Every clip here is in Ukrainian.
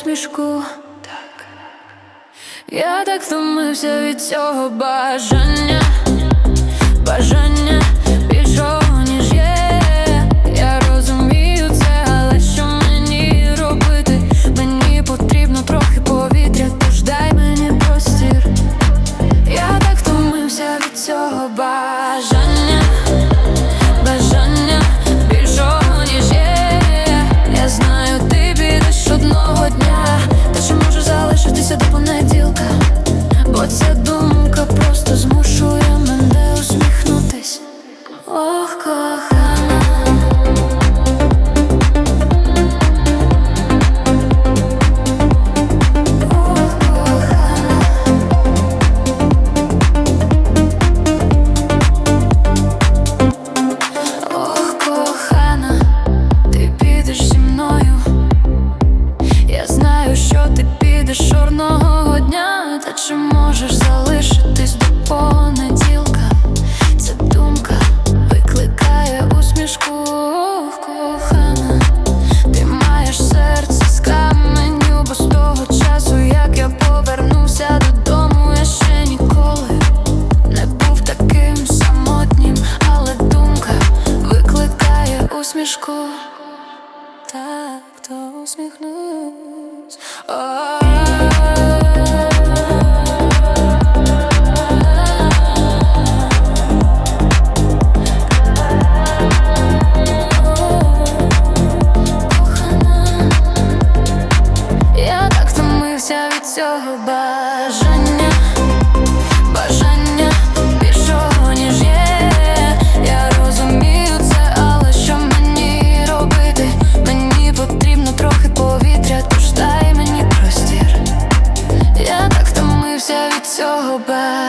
усмішку. Так. Я так втомився від цього бажання, бажання більшого, ніж є. Ти підеш чорного дня, та чи можеш залишитись до понеділка? Ця думка викликає усмішку, кохана. Ти маєш серце з каменю, бо з того часу, як я повернувся додому, я ще ніколи не був таким самотнім, але думка викликає усмішку. Так, то усміхнусь. Цього бажання, бажання більшого, ніж є. Я розумію це, але що мені робити? Мені потрібно трохи повітря, тож дай мені простір. Я так втомився від цього бажання,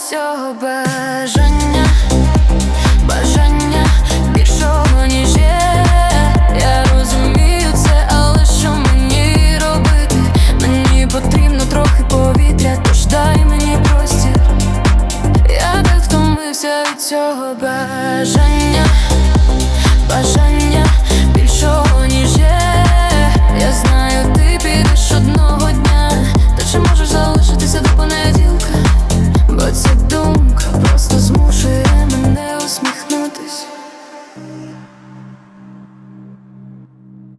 цього бажання, бажання більшого ніж є Я розумію це, але що мені робити? Мені потрібно трохи повітря, тож дай мені простір. Я так втомився від цього бажання, бажання.